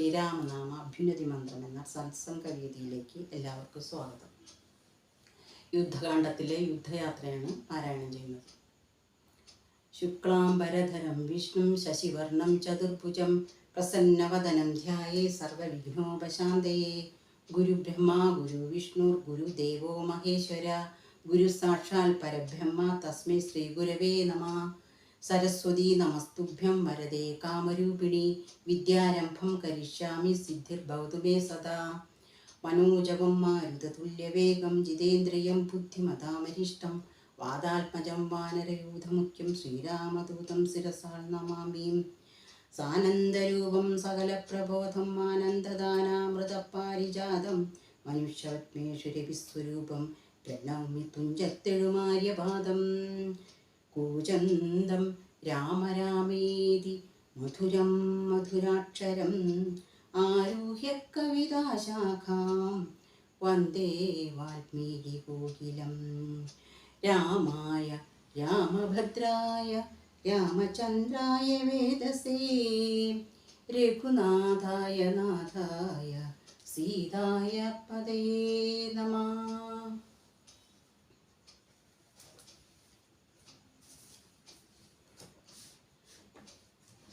ശ്രീരാമനാമ അഭ്യുന്നതി മന്ത്രം എന്ന സത്സംഗ വേദിയിലേക്ക് എല്ലാവർക്കും സ്വാഗതം. യുദ്ധകാണ്ഡത്തിലെ യുദ്ധയാത്രയാണ് പാരായണം ചെയ്യുന്നത്. ശുക്ലാംബരധരം വിഷ്ണു ശശിവർണം ചതുർഭുജം പ്രസന്നവദനം ധ്യായേ സർവവിഘ്നോപശാന്തയെ. ഗുരുബ്രഹ്മ ഗുരു വിഷ്ണു ഗുരുദേവോ മഹേശ്വര. ഗുരു സാക്ഷാൽ പരബ്രഹ്മ തസ്മൈ ശ്രീ ഗുരവേ നമ. സരസ്വതി നമസ്തുഭ്യം വരദേ കാമരൂപിണി. വിദ്യാരംഭം കരിഷ്യാമി സിദ്ധിർഭവതു മേ സദാ. മനോജവം മാരുതതുല്യവേഗം ജിതേന്ദ്രിയം ബുദ്ധിമതാമരിഷ്ടം വാദാത്മജം വാനരയൂഥമുഖ്യം ശ്രീരാമദൂതം ശിരസാൽ നമാമീം. സാനന്ദരൂപം സകലപ്രബോധം ആനന്ദദാനാമൃതപാരിജാതം. മനുഷ്യത്മേശ്വരവിസ്വരൂപം പ്രണൗമി തുഞ്ചത്തെഴുമാര്യപാദം. കൂജന്തം രാമരാമേതി മധുരം മധുരാക്ഷരം ആരുഹ്യ കവിതാശാഖാം വന്ദേ വാൽമീകി കോകിലം. രാമായ രാമഭദ്രായ രാമചന്ദ്രായ വേദസേ രഘുനാഥായ നാഥായ സീതായ പദയേ നമഃ.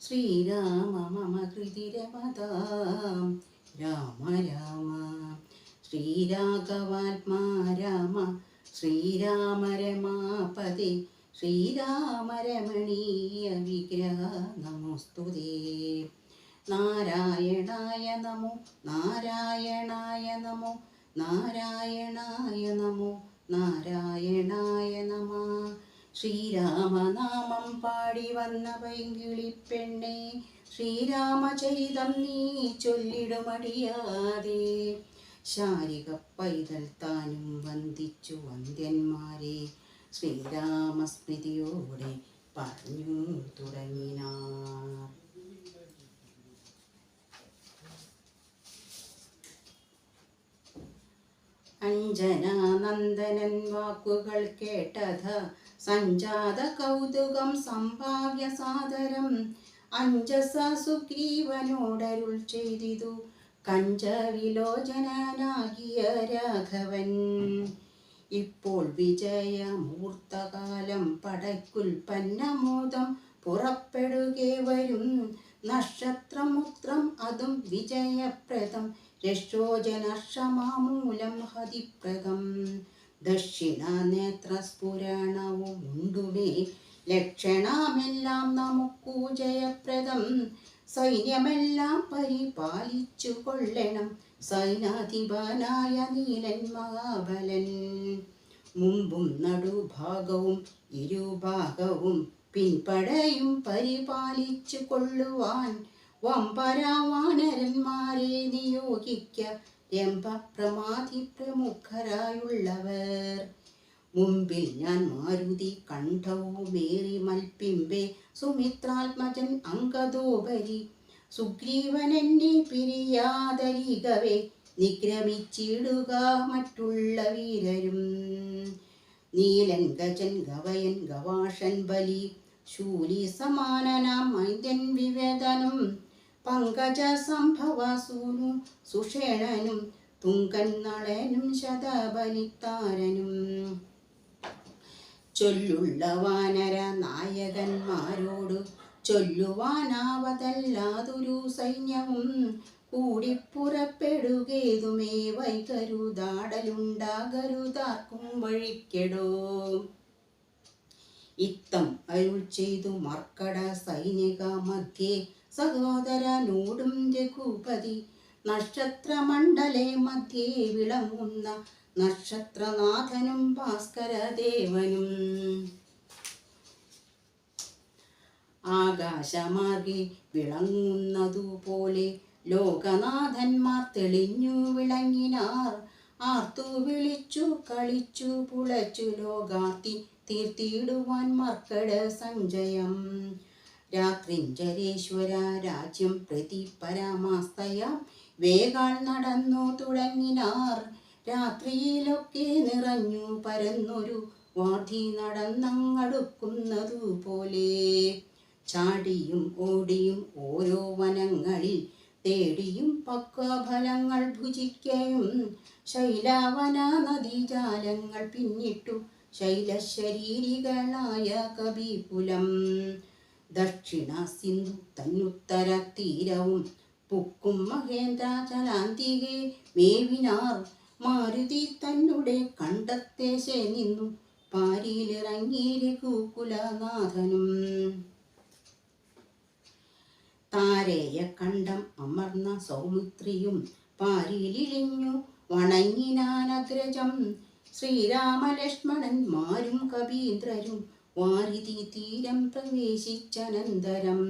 ശ്രീരാമ മമ ഹൃദിരമതാം രാമ രാമ. ശ്രീരാഘവാത്മാ രാമ ശ്രീരാമ രമാപതി ശ്രീരാമ രമണീയ വിഗ്രഹ നമോസ്തുതേ നാരായണായ നമോ നാരായണായ നമോ നാരായണായ നമോ നാരായണായ നമ. ശ്രീരാമനാമം പാടി വന്ന പൈങ്കിളിപ്പെണ്ണെ ശ്രീരാമചരിതം നീ ചൊല്ലിടുമടിയാതെ. ശാരിക പൈതൽ താനും വന്ദിച്ചു വന്ദ്യന്മാരെ ശ്രീരാമസ്മൃതിയോടെ പറഞ്ഞു തുടങ്ങിനാർ. അഞ്ജനാനന്ദനൻ വാക്കുകൾ കേട്ടത സഞ്ജാത കൗതുകം സംഭാവ്യ സാദരം. അഞ്ജസ സുഗ്രീവനോടരുൾ ചെയ്തിതു. കഞ്ചവിലോചനാകിയ രാഘവൻ. ഇപ്പോൾ വിജയമൂർത്തകാലം പടയ്ക്കുൽപ്പന്നമോദം പുറപ്പെടുകെ വരും നക്ഷത്രമുത്രം അതും വിജയപ്രദം. രക്ഷോജനക്ഷമാമൂലം ഹതിപ്രദം. ദക്ഷിണ ഉണ്ടുവേ ലക്ഷണമെല്ലാം നമുക്കു ജയപ്രദം. സൈന്യമെല്ലാം പരിപാലിച്ചു കൊള്ളണം. സൈനാധിപനായ നീലൻ മഹാബലൻ. മുമ്പും നടുഭാഗവും ഇരുഭാഗവും പിൻപടയും പരിപാലിച്ചു കൊള്ളുവാൻ വമ്പരാവാനരന്മാരെ നിയോഗിക്ക രംഭ പ്രമാതി പ്രമുഖരായുള്ളവർ. മുമ്പിൽ ഞാൻ മാരുതി കണ്ഠവുമേറി മൽപ്പിമ്പേ സുമിത്രാത്മജൻ അങ്കദോപരി സുഗ്രീവനെന്നെ പിരിയാതരികവേ നിഗ്രമിച്ചിടുക മറ്റുള്ള വീരരും. നീലൻ ഗജൻ ഗവയൻ ഗവാഷൻ ബലി ശൂലി സമാനനാം മൈന്ദൻ വിവേദനം. പങ്കജ സംഭവസൂനു സുഷേണനും തുങ്കൻ നളനും ശതബലിത്താരനും ചൊല്ലുള്ള വാനര നായകന്മാരോട് ചൊല്ലുവാനാവതല്ലാതൊരു സൈന്യവും കൂടിപ്പുറപ്പെടുകേതുമേ വൈകരുതാടലുണ്ടാകരുതാർക്കും വഴിക്കെടോ. ഇത്തം അരുൾ ചെയ്തു മർക്കട സൈനിക മധ്യേ. സഹോദരനോടും രഘുപതി നക്ഷത്രമണ്ഡലേ മധ്യേ വിളങ്ങുന്ന നക്ഷത്രനാഥനും ഭാസ്കരദേവനും. ആകാശമാർഗെ വിളങ്ങുന്നതുപോലെ ലോകനാഥന്മാർ തെളിഞ്ഞു വിളങ്ങിനാർ. ആർത്തു വിളിച്ചു കളിച്ചു പുളച്ചു ലോകാർത്തി തീർത്തിടുവാൻ മർക്കട സഞ്ജയം രാത്രിഞ്ചരേശ്വര രാജ്യം പ്രതി പരമാസ്തയാം. വേഗാൾ നടന്നു തുടങ്ങിനാർ. രാത്രിയിലൊക്കെ നിറഞ്ഞു പരന്നൊരു വാധി നടന്നങ്ങടുക്കുന്നതു പോലെ ചാടിയും ഓടിയും ഓരോ വനങ്ങളിൽ തേടിയും പക്വഫലങ്ങൾ ഭുജിക്കയും. ശൈലാവന നദീജാലങ്ങൾ പിന്നിട്ടു ശൈലശരീരികളായ കവിപുലം. ദക്ഷിണ സിന്ധു തന്നുത്തര തീരവും പുക്കും മഹേന്ദ്രാചലാന്തികെ മേവിനാർ. മാരുതി തന്നുടെ കണ്ടത്തേശെ നിന്നു പാരിയിലിറങ്ങി കൂക്കുലനാഥനും താരേയ കണ്ടം അമർന്ന സൗമിത്രിയും പാരിയിലിഴിഞ്ഞു വണങ്ങിനാനഗ്രജം ശ്രീരാമലക്ഷ്മണന്മാരും കവീന്ദ്രരും വാരിതി തീരം പ്രവേശിച്ചനന്തരം.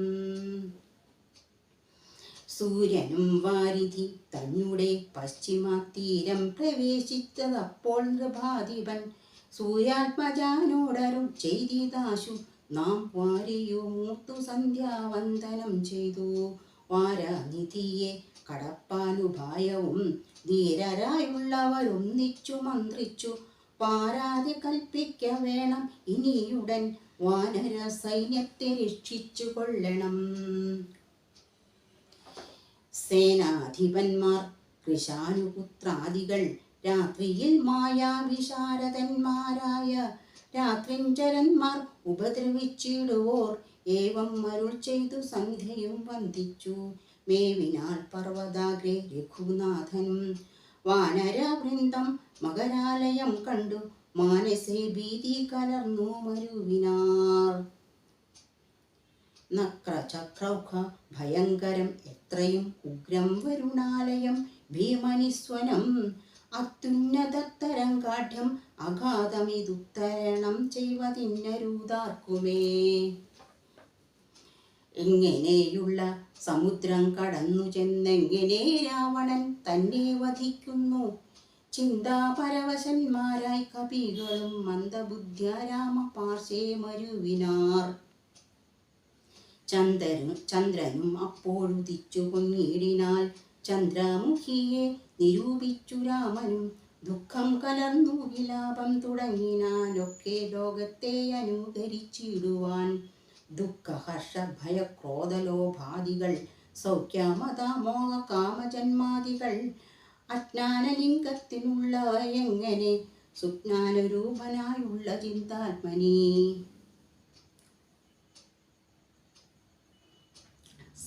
സൂര്യനും വാരിധി തന്നെ പശ്ചിമ തീരം പ്രവേശിച്ചതപ്പോൾ നൃപാധിപൻ സൂര്യാത്മജാനോടരും ചെയ്തിതാശു നാം വാരിയോ മൂത്തു സന്ധ്യാവന്ദനം ചെയ്തു. വാരാനിധിയെ കടപ്പാനുപായവും ധീരരായുള്ളവരൊന്നിച്ചു മന്ത്രിച്ചു. പാരാതെ കൽപ്പിക്ക വേണം ഇനിയുടൻ വാനര സൈന്യത്തെ രക്ഷിച്ചു കൊള്ളണം. സേനാധിപന്മാർ കൃഷാനുപുത്രാദികൾ രാത്രിയിൽ മായാവിശാരദന്മാരായ രാത്രിഞ്ചരന്മാർ ഉപദ്രവിച്ചിടുവോർ. ഏവം അരുൾ ചെയ്തു സന്ധ്യയും വന്ദിച്ചു. മേവിനാൽ പർവതാഗ്രേ രഘുനാഥനും വാനരവൃന്ദം മകരാലയം കണ്ടു മാനസേ ഭീതി കലർന്നു മരുവിനാർ നക്രചക്രൗഖ ഭയങ്കരം എത്രയും ഉഗ്രം വരുണാലയം ഭീമനിസ്വനം അത്യുന്നതരം കാഠ്യം അഗാധമിതുത്തരണം ചെയ്വതിന്നരൂതാർക്കുമേ. എങ്ങനെയുള്ള സമുദ്രം കടന്നു ചെന്നെങ്ങനെ രാവണൻ തന്നെ വധിക്കുന്നു? ചിന്താപരവശന്മാരായി കവികളും മന്ദബുദ്ധ്യ രാമ പാർശ്വേ മരുവിനാർ. ചന്ദ്രനും ചന്ദ്രനും അപ്പോഴുദിച്ചു പൊങ്ങിയിടിനാൽ ചന്ദ്രമുഖിയെ നിരൂപിച്ചു രാമനും. ദുഃഖം കലർന്നു വിലാപം തുടങ്ങിനാലൊക്കെ ലോകത്തെ അനുകരിച്ചിടുവാൻ ദുഃഖഹർഷ ഭയക്രോധലോഭാദികൾ ക്രോധലോഭാദികൾ സൗഖ്യമതാമോഹ കാമജന്മാദികൾ. അജ്ഞാനലിംഗത്തിനുള്ള എങ്ങനെ സുജ്ഞാനരൂപനായുള്ള ചിന്താത്മനി?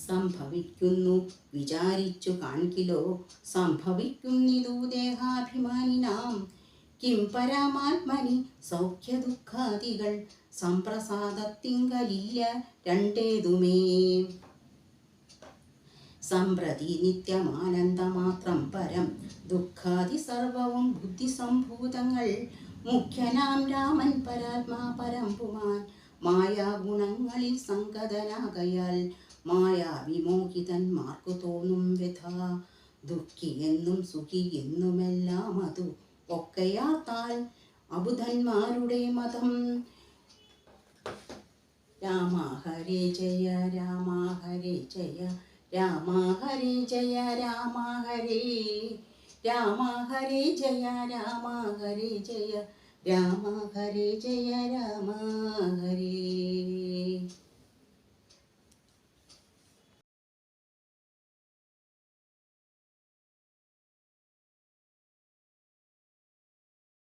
സംഭവിക്കുന്നു വിചാരിച്ചു കാൺകിലോ സംഭവിക്കുന്നിതു ദേഹാഭിമാനിനാം കിം പരമാത്മനി സൗഖ്യദുഃഖാദികൾ സംപ്രസാദത്തിങ്കലില്ല രണ്ടേതുമേ. സമ്പ്രതി നിത്യമാനന്ദമാത്രം പരം ദുഃഖാദി സർവവും ബുദ്ധിസംഭൂതങ്ങൾ. മുഖ്യനാം രാമൻ പരാത്മാ പരമ്പുമാൻ മായാഗുണങ്ങളിൽ സംഗതനാകയാൽ മായാവിമോഹിതന്മാർക്കു തോന്നും വ്യഥ. ദുഃഖി എന്നും സുഖി എന്നുമെല്ലാം അതു ഒക്കെയാത്താൽ അബുധന്മാരുടെ മതം. രാമ ഹരേ ജയ രാമ ഹരേ ജയ രാമ ഹരേ ജയ രാമ ഹരേ. ജയ രാമ ഹരേ ജയ രാമ ഹരേ ജയ രാമ ഹരേ.